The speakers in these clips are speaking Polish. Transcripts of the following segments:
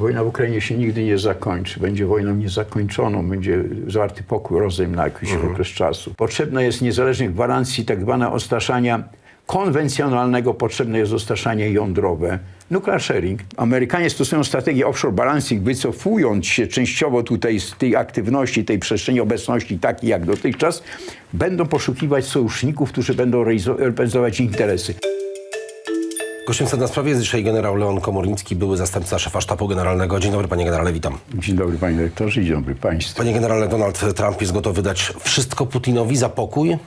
Wojna w Ukrainie się nigdy nie zakończy. Będzie wojną niezakończoną, będzie zawarty pokój, rozejm na jakiś okres czasu. Potrzebna jest niezależnych gwarancji tak zwane odstraszania konwencjonalnego, potrzebne jest odstraszanie jądrowe. Nuclear sharing. Amerykanie stosują strategię offshore balancing, wycofując się częściowo tutaj z tej aktywności, tej przestrzeni obecności, takiej jak dotychczas, będą poszukiwać sojuszników, którzy będą realizo- reprezentować ich interesy. Gościem na sprawie jest dzisiaj generał Leon Komornicki, były zastępca szefa sztabu generalnego. Dzień dobry, panie generale, witam. Dzień dobry panie dyrektorze, dzień dobry państwu. Panie generale, Donald Trump jest gotowy dać wszystko Putinowi za pokój,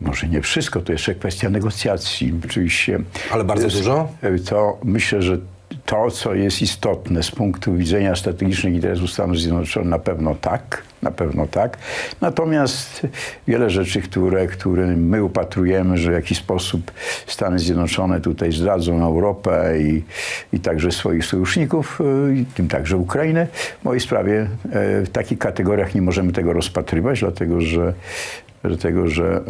Może nie wszystko, to jeszcze kwestia negocjacji. Oczywiście. ale bardzo dużo. To myślę, że to, co jest istotne z punktu widzenia strategicznych interesów Stanów Zjednoczonych, na pewno tak, na pewno tak. Natomiast wiele rzeczy, które, które my upatrujemy, że w jakiś sposób Stany Zjednoczone tutaj zdradzą Europę i, i także swoich sojuszników, y, i tym także Ukrainę, w mojej sprawie e, w takich kategoriach nie możemy tego rozpatrywać, dlatego że dlatego że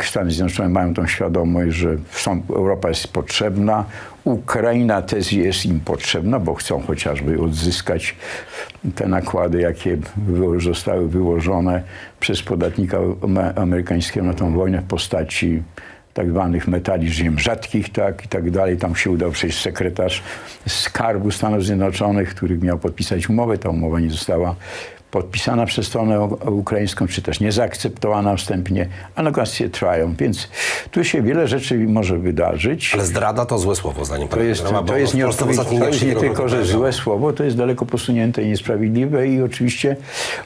e, Stany Zjednoczone mają tą świadomość, że są, Europa jest potrzebna, Ukraina też jest im potrzebna, bo chcą chociażby odzyskać te nakłady, jakie zostały wyłożone przez podatnika ame- amerykańskiego na tą wojnę w postaci tak zwanych metali ziem rzadkich, tak i tak dalej. Tam się udał przejść sekretarz Skarbu Stanów Zjednoczonych, który miał podpisać umowę. Ta umowa nie została podpisana przez stronę ukraińską, czy też nie zaakceptowana wstępnie, a negocjacje trwają. Więc tu się wiele rzeczy może wydarzyć. Ale zdrada to złe słowo, zdaniem pana To jest, bo to jest, nie, tylko, że złe słowo, to jest daleko posunięte i niesprawiedliwe i oczywiście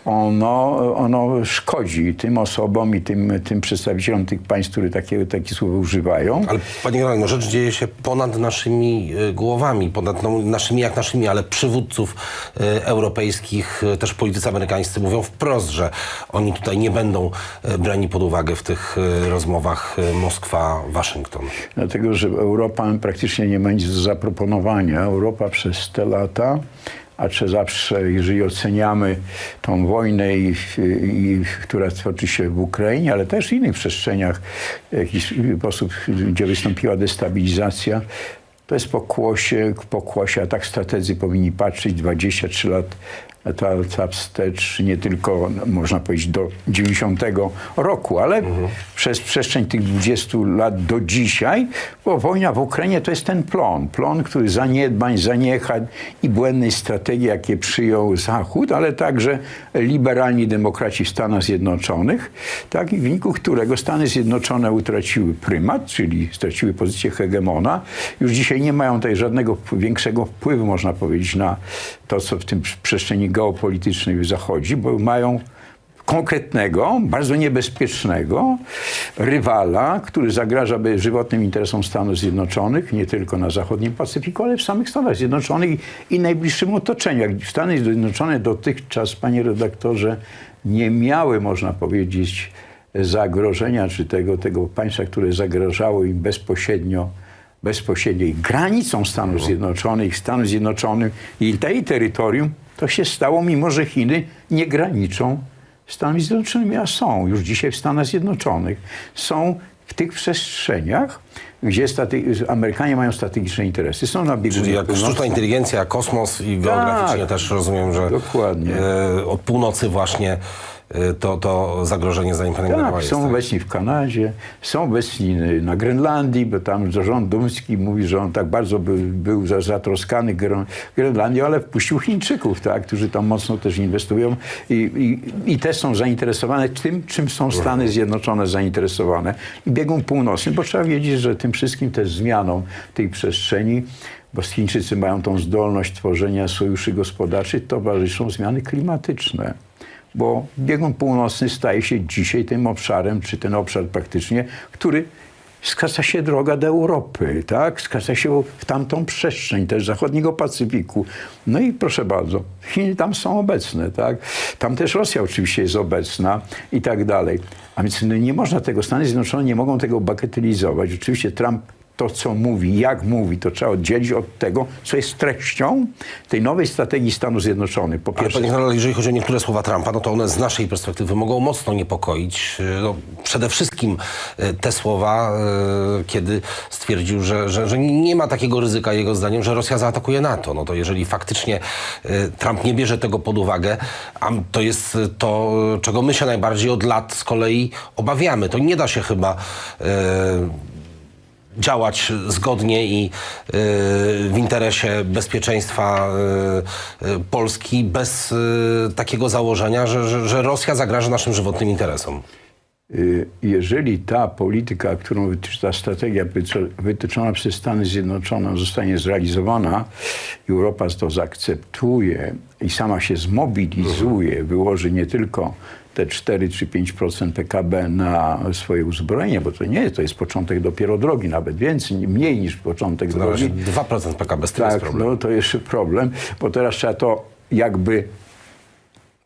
ono, ono szkodzi tym osobom i tym, tym przedstawicielom tych państw, które takie, takie słowo używają. Ale panie generale, no rzecz dzieje się ponad naszymi e, głowami, ponad no, naszymi jak naszymi, ale przywódców e, europejskich, e, też politycy amerykańscy mówią wprost, że oni tutaj nie będą e, brani pod uwagę w tych e, rozmowach e, Moskwa-Waszyngton. Dlatego, że Europa praktycznie nie ma nic do zaproponowania. Europa przez te lata, a czy zawsze, jeżeli oceniamy tą wojnę, i, i, która toczy się w Ukrainie, ale też w innych przestrzeniach, w jakiś sposób, gdzie wystąpiła destabilizacja, to jest pokłosie, pokłosie, a tak strategzy powinni patrzeć 23 lat lata wstecz, nie tylko, no, można powiedzieć, do 90 roku, ale przez przestrzeń tych 20 lat do dzisiaj, bo wojna w Ukrainie to jest ten plon. Plon, który zaniedbań, zaniechań i błędnej strategii, jakie przyjął Zachód, ale także liberalni demokraci w Stanach Zjednoczonych, tak, w wyniku którego Stany Zjednoczone utraciły prymat, czyli straciły pozycję hegemona. Już dzisiaj nie mają tutaj żadnego większego wpływu, można powiedzieć, na to, co w tym przestrzeni geopolitycznej zachodzi, bo mają konkretnego, bardzo niebezpiecznego rywala, który zagraża żywotnym interesom Stanów Zjednoczonych, nie tylko na zachodnim Pacyfiku, ale w samych Stanach Zjednoczonych i najbliższym otoczeniu. Jak Stany Zjednoczone dotychczas, panie redaktorze, nie miały, można powiedzieć, zagrożenia, czy tego, tego państwa, które zagrażało im bezpośrednio bezpośredniej granicą Stanów Zjednoczonych, Stanów Zjednoczonych i tej terytorium, to się stało, mimo że Chiny nie graniczą Stanami Zjednoczonymi, a są już dzisiaj w Stanach Zjednoczonych. Są w tych przestrzeniach, gdzie Amerykanie mają strategiczne interesy. Są na biegunie Czyli jak północnym. sztuczna inteligencja, kosmos i geograficznie Tak. też rozumiem, że Dokładnie. e, od północy właśnie to, to zagrożenie generała Tak, jest. są tak? obecni w Kanadzie, są obecni na Grenlandii, bo tam rząd Dumski mówi, że on tak bardzo był, był za- zatroskany Gren- Grenlandią, ale wpuścił Chińczyków, tak, którzy tam mocno też inwestują i, i, i też są zainteresowane tym, czym są Stany Zjednoczone zainteresowane. I biegun północny, bo trzeba wiedzieć, że tym wszystkim też zmianą tej przestrzeni bo Chińczycy mają tą zdolność tworzenia sojuszy gospodarczych, towarzyszą zmiany klimatyczne bo biegun północny staje się dzisiaj tym obszarem, czy ten obszar praktycznie, który skraca się droga do Europy, tak? Skraca się w tamtą przestrzeń też zachodniego Pacyfiku. No i proszę bardzo, Chiny tam są obecne, tak? Tam też Rosja oczywiście jest obecna i tak dalej. A więc no nie można tego, Stany Zjednoczone nie mogą tego bagatelizować. Oczywiście Trump to, co mówi, jak mówi, to trzeba oddzielić od tego, co jest treścią tej nowej strategii Stanów Zjednoczonych. Po Ale pierwsze, panie generale, jeżeli chodzi o niektóre słowa Trumpa, no to one z naszej perspektywy mogą mocno niepokoić. No, przede wszystkim yy, te słowa, yy, kiedy stwierdził, że, że, że nie ma takiego ryzyka, jego zdaniem, że Rosja zaatakuje NATO. No to jeżeli faktycznie yy, Trump nie bierze tego pod uwagę, a to jest to, czego my się najbardziej od lat z kolei obawiamy. To nie da się chyba działać zgodnie i y, w interesie bezpieczeństwa y, y, Polski bez takiego założenia, że, że, że Rosja zagraża naszym żywotnym interesom. Jeżeli ta polityka, którą ta strategia wytycz- wytyczona przez Stany Zjednoczone zostanie zrealizowana, Europa to zaakceptuje i sama się zmobilizuje, wyłoży nie tylko te 4 czy 5% PKB na swoje uzbrojenie, bo to nie, to jest początek dopiero drogi, nawet więcej, mniej niż początek razie drogi. 2% PKB z tym jest Tak, problem. no to jeszcze problem, bo teraz trzeba to jakby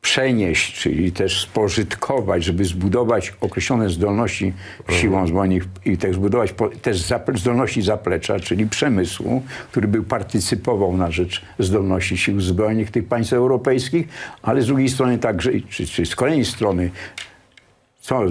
przenieść, czyli też spożytkować, żeby zbudować określone zdolności siłom zbrojnych i też zbudować po, też zaple- zdolności zaplecza, czyli przemysłu, który by partycypował na rzecz zdolności sił zbrojnych tych państw europejskich, ale z drugiej strony także, czy, czy z kolejnej strony, co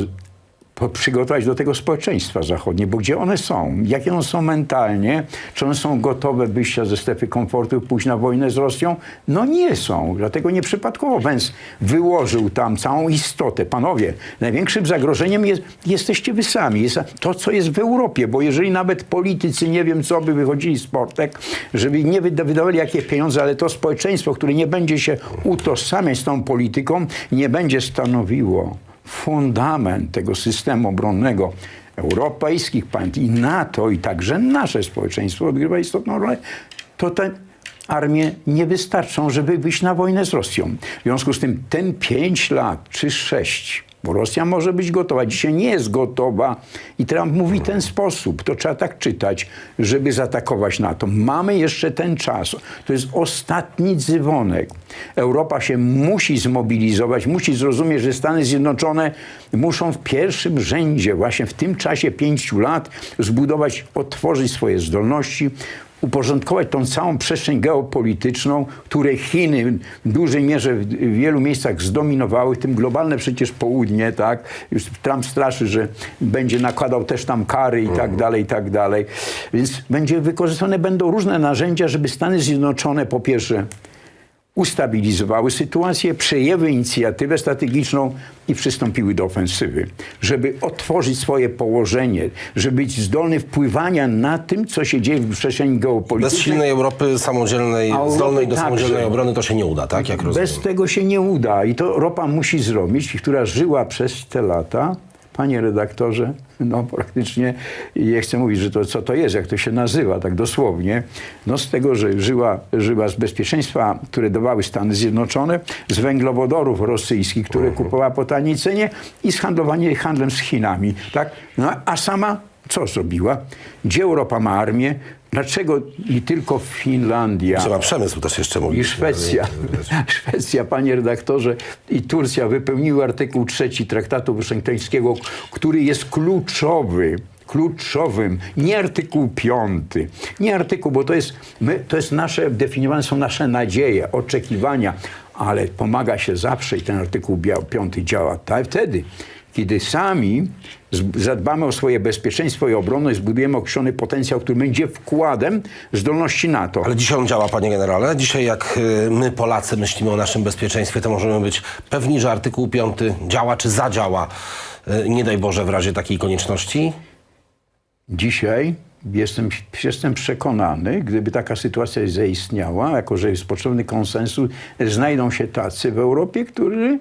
przygotować do tego społeczeństwa zachodnie, bo gdzie one są, jakie one są mentalnie, czy one są gotowe wyjścia ze strefy komfortu pójść na wojnę z Rosją? No nie są, dlatego nieprzypadkowo Węz wyłożył tam całą istotę. Panowie, największym zagrożeniem jest, jesteście wy sami, jest to, co jest w Europie, bo jeżeli nawet politycy, nie wiem co, by wychodzili z portek, żeby nie wyda- wydawali jakie pieniądze, ale to społeczeństwo, które nie będzie się utożsamiać z tą polityką, nie będzie stanowiło fundament tego systemu obronnego europejskich państw i NATO i także nasze społeczeństwo odgrywa istotną rolę, to te armie nie wystarczą, żeby wyjść na wojnę z Rosją. W związku z tym ten 5 lat czy 6, bo Rosja może być gotowa, dzisiaj nie jest gotowa i Trump mówi ten sposób, to trzeba tak czytać, żeby zaatakować NATO. Mamy jeszcze ten czas. To jest ostatni dzwonek. Europa się musi zmobilizować, musi zrozumieć, że Stany Zjednoczone muszą w pierwszym rzędzie, właśnie w tym czasie pięciu lat, zbudować, otworzyć swoje zdolności, uporządkować tą całą przestrzeń geopolityczną, której Chiny w dużej mierze w w wielu miejscach zdominowały, w tym globalne przecież południe, tak? Już Trump straszy, że będzie nakładał też tam kary i tak dalej, i tak dalej. Więc będzie wykorzystane będą różne narzędzia, żeby Stany Zjednoczone po pierwsze ustabilizowały sytuację, przejęły inicjatywę strategiczną i przystąpiły do ofensywy, żeby otworzyć swoje położenie, żeby być zdolny wpływania na tym, co się dzieje w przestrzeni Bez geopolitycznej. silnej Europy samodzielnej, Europy zdolnej do także. samodzielnej obrony to się nie uda, tak? Jak rozumiem. Bez tego się nie uda i to ropa musi zrobić, która żyła przez te lata. Panie redaktorze, no praktycznie nie chcę mówić, że to co to jest, jak to się nazywa, tak dosłownie. No z tego, że żyła, żyła z bezpieczeństwa, które dawały Stany Zjednoczone, z węglowodorów rosyjskich, które kupowała po taniej cenie i z handlowanie, handlem z Chinami, tak? No, a sama co zrobiła? Gdzie Europa ma armię? Dlaczego i tylko Finlandia? Trzeba przemysł też jeszcze mówić. I Szwecja, Szwecja, panie redaktorze, i Turcja wypełniły artykuł trzeci Traktatu Waszyngtońskiego, który jest kluczowy, kluczowym, nie artykuł piąty, nie artykuł, bo to jest, my, to jest nasze, definiowane są nasze nadzieje, oczekiwania, ale pomaga się zawsze i ten artykuł bia- piąty działa tak, wtedy, kiedy sami zadbamy o swoje bezpieczeństwo i obronność, zbudujemy określony potencjał, który będzie wkładem zdolności NATO. Ale dzisiaj on działa, panie generale. Dzisiaj jak y, my, Polacy, myślimy o naszym bezpieczeństwie, to możemy być pewni, że artykuł 5 działa czy zadziała, y, nie daj Boże, w razie takiej konieczności. Dzisiaj jestem, jestem przekonany, gdyby taka sytuacja zaistniała, jako że jest potrzebny konsensus, znajdą się tacy w Europie, którzy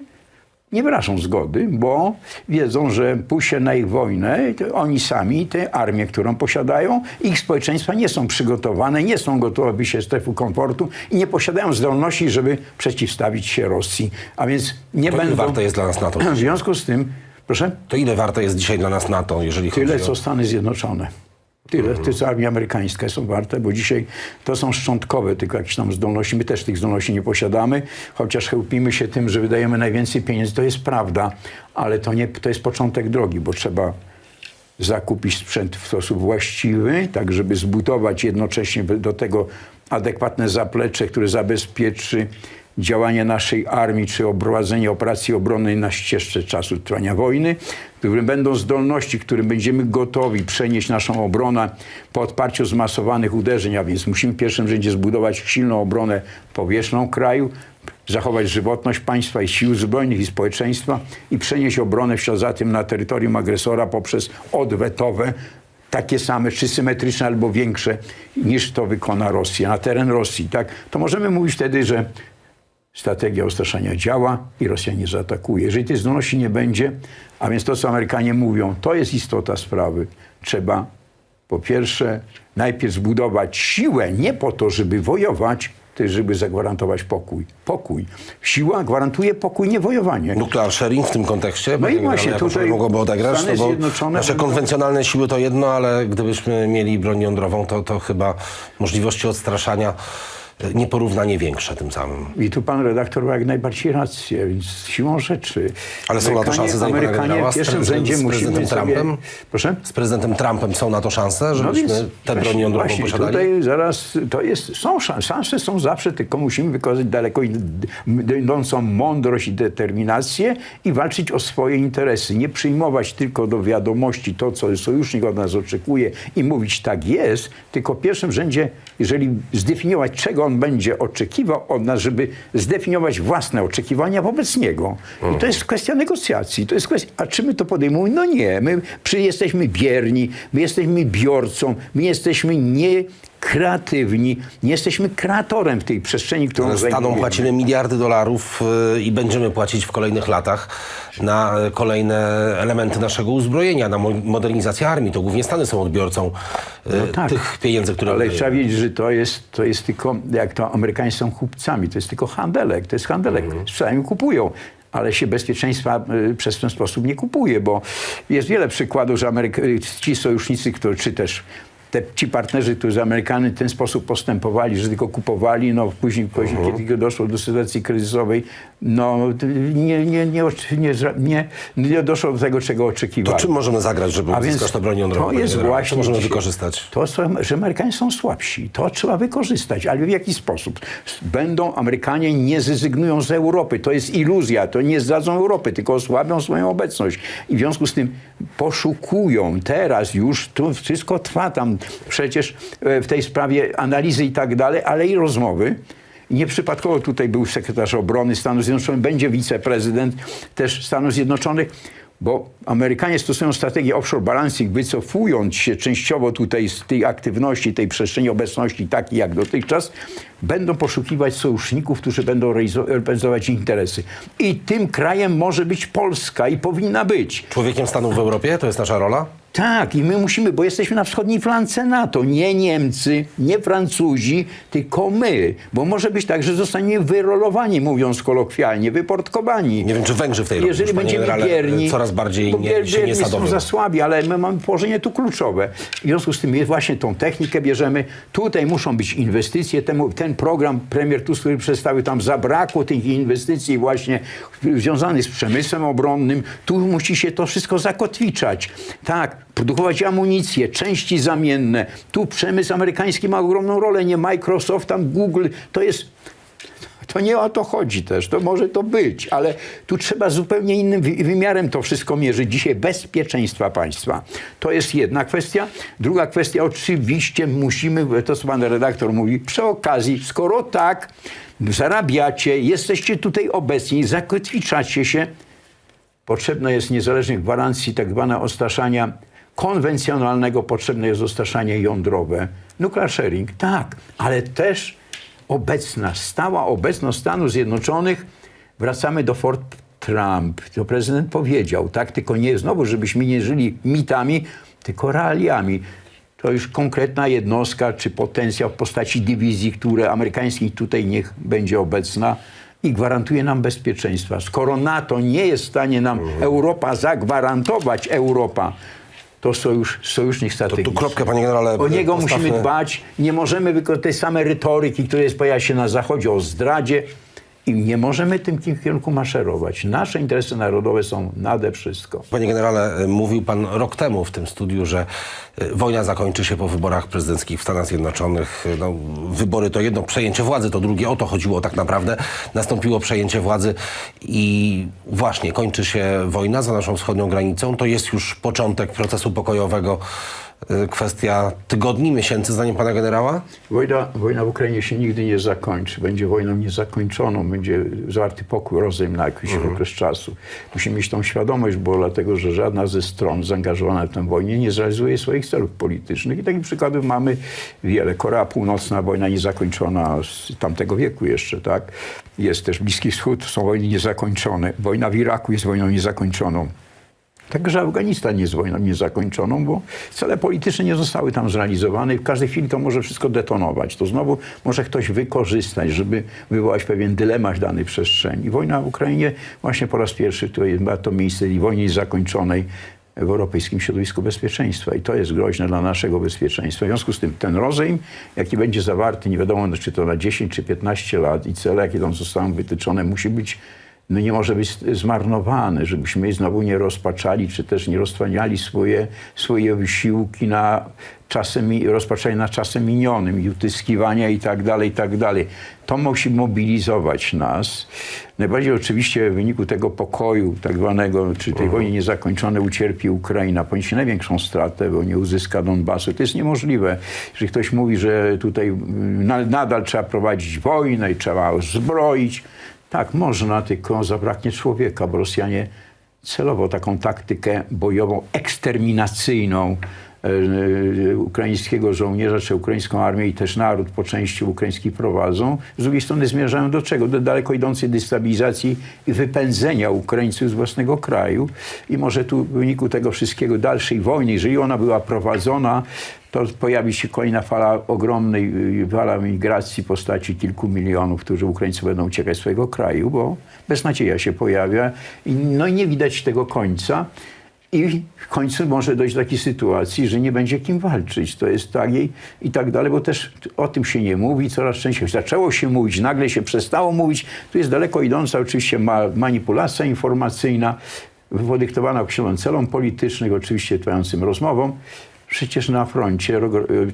nie wyrażą zgody, bo wiedzą, że pójście na ich wojnę, oni sami, tę armię, którą posiadają, ich społeczeństwa nie są przygotowane, nie są gotowe by się strefu komfortu i nie posiadają zdolności, żeby przeciwstawić się Rosji. A więc nie To ile będą... warte jest dla nas NATO? W związku z tym, proszę? To ile warte jest dzisiaj dla nas NATO, jeżeli Tyle, chodzi o... co Stany Zjednoczone. Tyle, tyle, co armia amerykańska są warte, bo dzisiaj to są szczątkowe tylko jakieś tam zdolności. My też tych zdolności nie posiadamy, chociaż chełpimy się tym, że wydajemy najwięcej pieniędzy. To jest prawda, ale to, nie, to jest początek drogi, bo trzeba zakupić sprzęt w sposób właściwy, tak żeby zbudować jednocześnie do tego adekwatne zaplecze, które zabezpieczy działanie naszej armii czy prowadzenie operacji obronnej na ścieżce czasu trwania wojny, w którym będą zdolności, którym będziemy gotowi przenieść naszą obronę po odparciu zmasowanych uderzeń, a więc musimy w pierwszym rzędzie zbudować silną obronę powierzchną kraju, zachować żywotność państwa i sił zbrojnych i społeczeństwa i przenieść obronę w za tym na terytorium agresora poprzez odwetowe, takie same, czy symetryczne albo większe niż to wykona Rosja, na teren Rosji, tak? To możemy mówić wtedy, że strategia ostraszania działa i Rosja nie zaatakuje. Jeżeli tej zdolności nie będzie, a więc to, co Amerykanie mówią, to jest istota sprawy. Trzeba po pierwsze najpierw zbudować siłę nie po to, żeby wojować, tylko żeby zagwarantować pokój. Pokój. Siła gwarantuje pokój, nie wojowanie. Nuclear sharing w tym kontekście? No i właśnie tutaj mogłoby odegrać? Stany No bo Zjednoczone nasze konwencjonalne siły to jedno, ale gdybyśmy mieli broń jądrową, to, to chyba możliwości odstraszania nieporównanie większe tym samym. I tu pan redaktor ma jak najbardziej rację, więc siłą rzeczy. Ale są na to szanse, zdaniem Amerykanie generała, w z pierwszym rzędzie z prezydentem sobie... Trumpem? Proszę? Z prezydentem Trumpem są na to szanse, żebyśmy tę broń jądrową właśnie posiadali? Tutaj zaraz to jest, są szanse, szanse są zawsze, tylko musimy wykazać daleko idącą mądrość i determinację i walczyć o swoje interesy. Nie przyjmować tylko do wiadomości to, co sojusznik od nas oczekuje i mówić tak jest, tylko w pierwszym rzędzie, jeżeli zdefiniować, czego on będzie oczekiwał od nas, żeby zdefiniować własne oczekiwania wobec niego. I to jest kwestia negocjacji. To jest kwestia, a czy my to podejmujemy? No nie. My jesteśmy bierni, my jesteśmy biorcą, my jesteśmy nie kreatywni, nie jesteśmy kreatorem w tej przestrzeni, którą Ale zajmujemy. płacimy miliardy dolarów y, i będziemy płacić w kolejnych latach na y, kolejne elementy naszego uzbrojenia, na mo- modernizację armii. To głównie Stany są odbiorcą y, tak. tych pieniędzy, które Ale trzeba wiedzieć, że to jest, to jest tylko, jak to Amerykanie są kupcami, to jest tylko handelek, to jest handelek. Sprzedają, kupują. Ale się bezpieczeństwa przez ten sposób nie kupuje, bo jest wiele przykładów, że Ameryka, y, ci sojusznicy, którzy, czy też te, ci partnerzy, którzy z Amerykanami w ten sposób postępowali, że tylko kupowali, no później, później kiedy doszło do sytuacji kryzysowej, no nie, nie, nie, nie, nie, nie doszło do tego, czego To oczekiwali. czym możemy zagrać, żeby A uzyskać tę broń jądrową? to jest generale? Co właśnie możemy wykorzystać? To, że Amerykanie są słabsi. To trzeba wykorzystać. Ale w jaki sposób? Będą, Amerykanie nie zrezygnują z Europy. To jest iluzja. To nie zdadzą Europy, tylko osłabią swoją obecność. I w związku z tym poszukują teraz już, tu wszystko trwa tam przecież e, w tej sprawie analizy i tak dalej, ale i rozmowy. Nieprzypadkowo tutaj był sekretarz obrony Stanów Zjednoczonych, będzie wiceprezydent też Stanów Zjednoczonych, bo Amerykanie stosują strategię offshore balancing, wycofując się częściowo tutaj z tej aktywności, tej przestrzeni obecności, takiej jak dotychczas, będą poszukiwać sojuszników, którzy będą realizo- reprezentować ich interesy. I tym krajem może być Polska i powinna być. Człowiekiem Stanów w Europie? To jest nasza rola? Tak, i my musimy, bo jesteśmy na wschodniej flance NATO. Nie Niemcy, nie Francuzi, tylko my. Bo może być tak, że zostaniemy wyrolowani, mówiąc kolokwialnie, wyportkowani. Nie wiem, czy Węgrzy w tej Jeżeli będziemy generale, bierni, coraz bardziej nie, się nie są za słabi, ale my mamy położenie tu kluczowe. W związku z tym właśnie tą technikę bierzemy. Tutaj muszą być inwestycje. Temu, ten program premier Tusk, który przedstawił, tam zabrakło tych inwestycji właśnie związanych z przemysłem obronnym. Tu musi się to wszystko zakotwiczać. Tak, produkować amunicję, części zamienne. Tu przemysł amerykański ma ogromną rolę, nie Microsoft, tam Google. To jest to nie o to chodzi też, to może to być, ale tu trzeba zupełnie innym wy- wymiarem to wszystko mierzyć. Dzisiaj bezpieczeństwa państwa. To jest jedna kwestia. Druga kwestia, oczywiście musimy, to co pan redaktor mówi, przy okazji, skoro tak, zarabiacie, jesteście tutaj obecni, zakotwiczacie się, potrzebne jest niezależnych gwarancji tak zwane odstraszania konwencjonalnego, potrzebne jest odstraszanie jądrowe. Nuclear sharing, tak, ale też obecna, stała obecność Stanów Zjednoczonych. Wracamy do Fort Trump. To prezydent powiedział, tak, tylko nie znowu, żebyśmy nie żyli mitami, tylko realiami. To już konkretna jednostka czy potencjał w postaci dywizji, które amerykańskich tutaj niech będzie obecna i gwarantuje nam bezpieczeństwa. Skoro NATO nie jest w stanie nam Europa zagwarantować, Europa, to sojusz, sojusznik To strategiczny. tu kropkę, panie generale. O niego postawmy. musimy dbać. Nie możemy wykorzystać tej samej retoryki, która jest, pojawia się na Zachodzie o zdradzie I nie możemy tym ki- kierunku maszerować. Nasze interesy narodowe są nade wszystko. Panie generale, e, mówił pan rok temu w tym studiu, że e, wojna zakończy się po wyborach prezydenckich w Stanach Zjednoczonych. E, No, wybory to jedno, przejęcie władzy to drugie. O to chodziło tak naprawdę. Nastąpiło przejęcie władzy i właśnie kończy się wojna za naszą wschodnią granicą. To jest już początek procesu pokojowego. E, Kwestia tygodni, miesięcy, zdaniem pana generała? Wojna, wojna w Ukrainie się nigdy nie zakończy. Będzie wojną niezakończoną. Będzie zawarty pokój, rozejm na jakiś okres czasu. Musimy mieć tą świadomość, bo dlatego, że żadna ze stron zaangażowana w tę wojnę nie zrealizuje swoich celów politycznych. I takich przykładów mamy wiele. Korea Północna, wojna niezakończona z tamtego wieku jeszcze, tak? Jest też Bliski Wschód, są wojny niezakończone. Wojna w Iraku jest wojną niezakończoną. Także Afganistan jest wojną niezakończoną, bo cele polityczne nie zostały tam zrealizowane i w każdej chwili to może wszystko detonować. To znowu może ktoś wykorzystać, żeby wywołać pewien dylemat w danej przestrzeni. Wojna w Ukrainie właśnie po raz pierwszy ma to miejsce i wojnie zakończonej w europejskim środowisku bezpieczeństwa i to jest groźne dla naszego bezpieczeństwa. W związku z tym ten rozejm, jaki będzie zawarty, nie wiadomo czy to na 10 czy 15 lat i cele, jakie tam zostaną wytyczone, musi być nie może być zmarnowany, żebyśmy znowu nie rozpaczali, czy też nie roztrwaniali swoje, swoje wysiłki na czasem, rozpaczali na czasem minionym i utyskiwania i tak dalej, i tak dalej. To musi mobilizować nas. Najbardziej oczywiście w wyniku tego pokoju tak zwanego, czy tej wojny niezakończonej ucierpi Ukraina. Poniesie największą stratę, bo nie uzyska Donbasu. To jest niemożliwe. Jeżeli ktoś mówi, że tutaj mm, na- nadal trzeba prowadzić wojnę i trzeba zbroić, tak, można, tylko zabraknie człowieka, bo Rosjanie celowo taką taktykę bojową, eksterminacyjną e, e, ukraińskiego żołnierza, czy ukraińską armię i też naród po części ukraiński prowadzą. Z drugiej strony zmierzają do czego? Do daleko idącej destabilizacji i wypędzenia Ukraińców z własnego kraju. I może tu w wyniku tego wszystkiego dalszej wojny, jeżeli ona była prowadzona, to pojawi się kolejna fala ogromnej y, fala migracji w postaci kilku milionów, którzy Ukraińcy będą uciekać z swojego kraju, bo beznadzieja się pojawia. I, no nie widać tego końca. I w końcu może dojść do takiej sytuacji, że nie będzie kim walczyć. To jest tak i, i tak dalej, bo też o tym się nie mówi coraz częściej. Zaczęło się mówić, nagle się przestało mówić. Tu jest daleko idąca oczywiście ma, manipulacja informacyjna, podyktowana określonym celom politycznym, oczywiście trwającym rozmową. Przecież na froncie ro-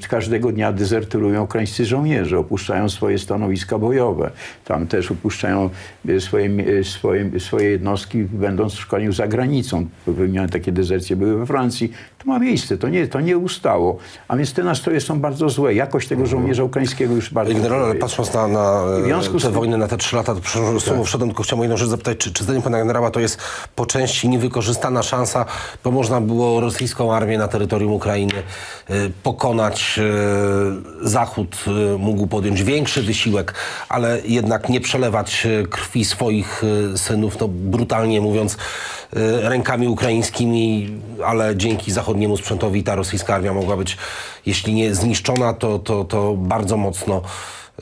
każdego dnia dezerterują ukraińscy żołnierze, opuszczają swoje stanowiska bojowe. Tam też opuszczają e, swoje, e, swoje, swoje jednostki, będąc w szkoleniu za granicą. Wymienione takie dezercje były we Francji. To ma miejsce, to nie, to nie ustało. A więc te nastroje są bardzo złe. Jakość tego żołnierza ukraińskiego już bardzo jest. patrząc na, na e, te tym- wojny, na te trzy lata, to że słowo wszedłem, tylko chciałem jedną rzecz zapytać, czy, czy zdaniem pana generała to jest po części niewykorzystana szansa, bo można było rosyjską armię na terytorium Ukrainy e, pokonać, e, Zachód mógł podjąć większy wysiłek, ale jednak nie przelewać krwi swoich synów, no brutalnie mówiąc, rękami ukraińskimi, ale dzięki zachodniemu sprzętowi ta rosyjska armia mogła być, jeśli nie zniszczona, to, to, to bardzo mocno e,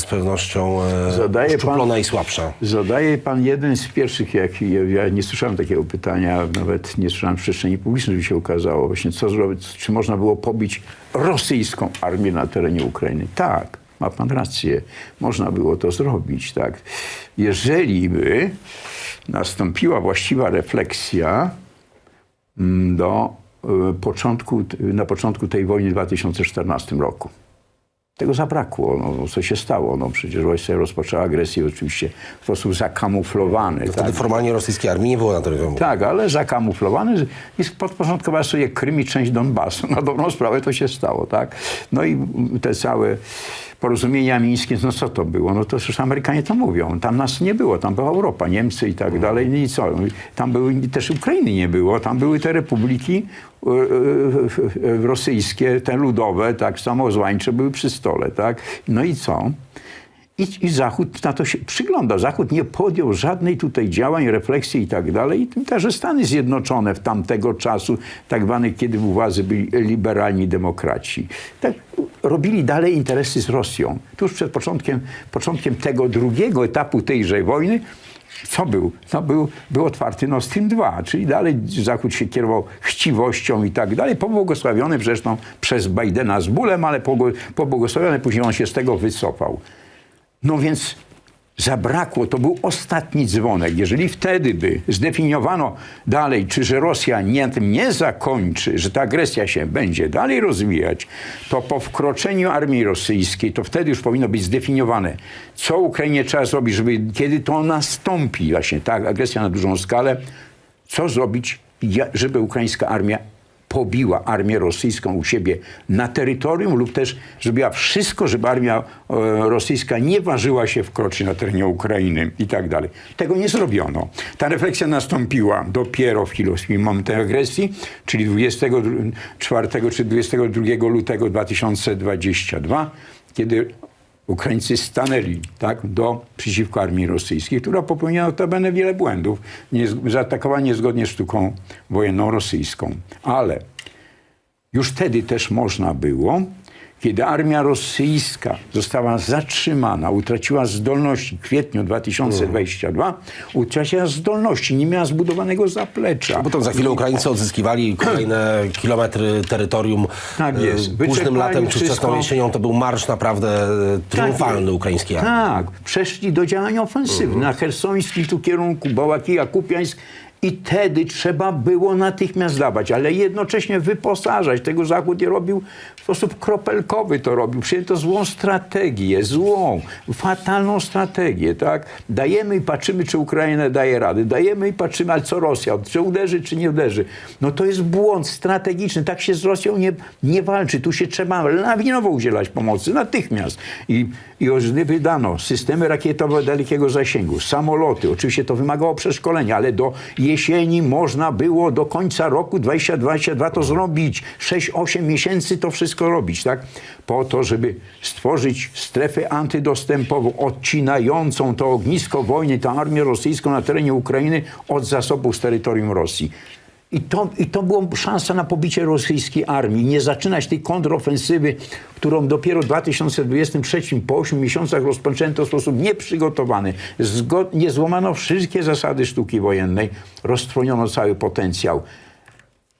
z pewnością e, Zadaje pan- i słabsza. Zadaje pan jeden z pierwszych, jaki ja, nie słyszałem takiego pytania, nawet nie słyszałem w przestrzeni publicznej, żeby się ukazało. Właśnie co zrobić, czy można było pobić rosyjską armię na terenie Ukrainy? Tak, ma pan rację. Można było to zrobić, tak. Jeżeli by nastąpiła właściwa refleksja mm, do y, początku, na początku tej wojny w 2014 roku. Tego zabrakło. No, co się stało? No, przecież Rosja rozpoczęła agresję oczywiście w sposób zakamuflowany. Wtedy tak? formalnie rosyjskiej armii nie było na terytorium. Tak, ale zakamuflowany i podporządkowała sobie Krym i część Donbasu. Na dobrą sprawę to się stało, tak? No i te całe porozumienia mińskie, no co to było? No to już Amerykanie to mówią. Tam nas nie było, tam była Europa, Niemcy i tak dalej. No i co? Tam były, też Ukrainy nie było, tam były te republiki e, e, e, rosyjskie, te ludowe, tak, samozwańcze były przy stole, tak? No i co? I, I Zachód na to się przygląda. Zachód nie podjął żadnej tutaj działań, refleksji i tak dalej. I także Stany Zjednoczone w tamtego czasu, tak zwanych, kiedy u władzy byli liberalni demokraci, tak, robili dalej interesy z Rosją. Tuż przed początkiem, początkiem tego drugiego etapu tejże wojny co był? No był, był otwarty Nord Stream 2, czyli dalej Zachód się kierował chciwością i tak dalej, pobłogosławiony zresztą przez Bidena z bólem, ale pobł- pobłogosławiony, później on się z tego wycofał. No więc zabrakło, to był ostatni dzwonek. Jeżeli wtedy by zdefiniowano dalej, czy że Rosja nie, tym nie zakończy, że ta agresja się będzie dalej rozwijać, to po wkroczeniu armii rosyjskiej, to wtedy już powinno być zdefiniowane, co Ukrainie trzeba zrobić, żeby kiedy to nastąpi, właśnie ta agresja na dużą skalę, co zrobić, żeby ukraińska armia pobiła armię rosyjską u siebie na terytorium lub też zrobiła wszystko, żeby armia e, rosyjska nie ważyła się wkroczyć na terenie Ukrainy i tak dalej. Tego nie zrobiono. Ta refleksja nastąpiła dopiero w momentu agresji, czyli 24 czy 22 lutego 2022, kiedy Ukraińcy stanęli tak, do, przeciwko armii rosyjskiej, która popełniła notabene wiele błędów. Nie, zaatakowała niezgodnie z sztuką wojenną rosyjską. Ale już wtedy też można było, kiedy armia rosyjska została zatrzymana, utraciła zdolności w kwietniu 2022, utraciła zdolności, nie miała zbudowanego zaplecza. Potem za chwilę Ukraińcy odzyskiwali kolejne kilometry terytorium. Tak jest. E, Późnym Wyczerpali latem czy wczesną wszystko. jesienią to był marsz naprawdę e, triumfalny Tak. ukraińskiej armii. Tak, przeszli do działań ofensywnych na chersońskim tu kierunku, Bałakija, Kupiańsk i wtedy trzeba było natychmiast dawać, ale jednocześnie wyposażać. Tego Zachód nie robił w sposób kropelkowy to robił. Przyjęto złą strategię, złą, fatalną strategię, tak? Dajemy i patrzymy, czy Ukraina daje radę. Dajemy i patrzymy, ale co Rosja? Czy uderzy, czy nie uderzy? No to jest błąd strategiczny. Tak się z Rosją nie, nie walczy. Tu się trzeba lawinowo udzielać pomocy, natychmiast. I, i wydano systemy rakietowe dalekiego zasięgu, samoloty, oczywiście to wymagało przeszkolenia, ale do jesieni można było do końca roku 2022 to zrobić. 6-8 miesięcy to wszystko robić, tak? Po to, żeby stworzyć strefę antydostępową, odcinającą to ognisko wojny, tę armię rosyjską na terenie Ukrainy od zasobów z terytorium Rosji. I to, I to była szansa na pobicie rosyjskiej armii. Nie zaczynać tej kontrofensywy, którą dopiero w 2023, po 8 miesiącach rozpoczęto w sposób nieprzygotowany. Zgod, nie złamano wszystkie zasady sztuki wojennej, roztrwoniono cały potencjał.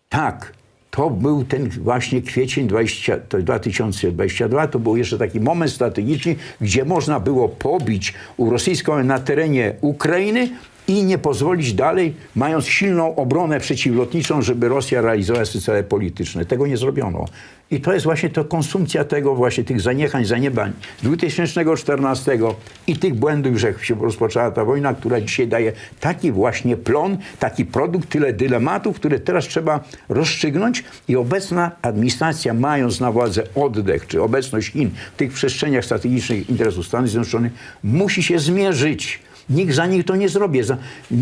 Tak, to był ten właśnie kwiecień 20, to 2022, to był jeszcze taki moment strategiczny, gdzie można było pobić u rosyjską na terenie Ukrainy i nie pozwolić dalej, mając silną obronę przeciwlotniczą, żeby Rosja realizowała swoje cele polityczne. Tego nie zrobiono. I to jest właśnie to konsumpcja tego właśnie, tych zaniechań, zaniebań z 2014 i tych błędów, że się rozpoczęła ta wojna, która dzisiaj daje taki właśnie plon, taki produkt, tyle dylematów, które teraz trzeba rozstrzygnąć i obecna administracja, mając na władze oddech, czy obecność Chin w tych przestrzeniach strategicznych interesów Stanów Zjednoczonych, musi się zmierzyć Nikt za nich to nie zrobi.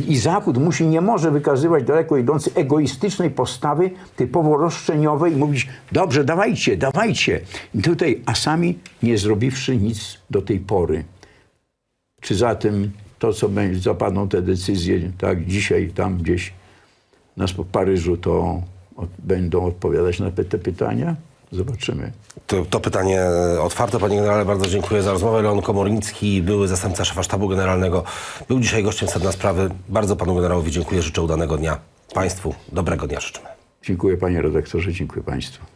I Zachód musi, nie może wykazywać daleko idącej egoistycznej postawy, typowo roszczeniowej i mówić, dobrze, dawajcie, dawajcie. I tutaj, a sami nie zrobiwszy nic do tej pory. Czy zatem to, co będzie, zapadną te decyzje, tak, dzisiaj, tam gdzieś nas po Paryżu, to od, będą odpowiadać na te pytania? Zobaczymy. To, to pytanie otwarte. Panie generale, bardzo dziękuję za rozmowę. Leon Komornicki, były zastępca szefa sztabu generalnego, był dzisiaj gościem sedna sprawy. Bardzo panu generałowi dziękuję. Życzę udanego dnia. Państwu dobrego dnia życzymy. Dziękuję panie redaktorze, dziękuję państwu.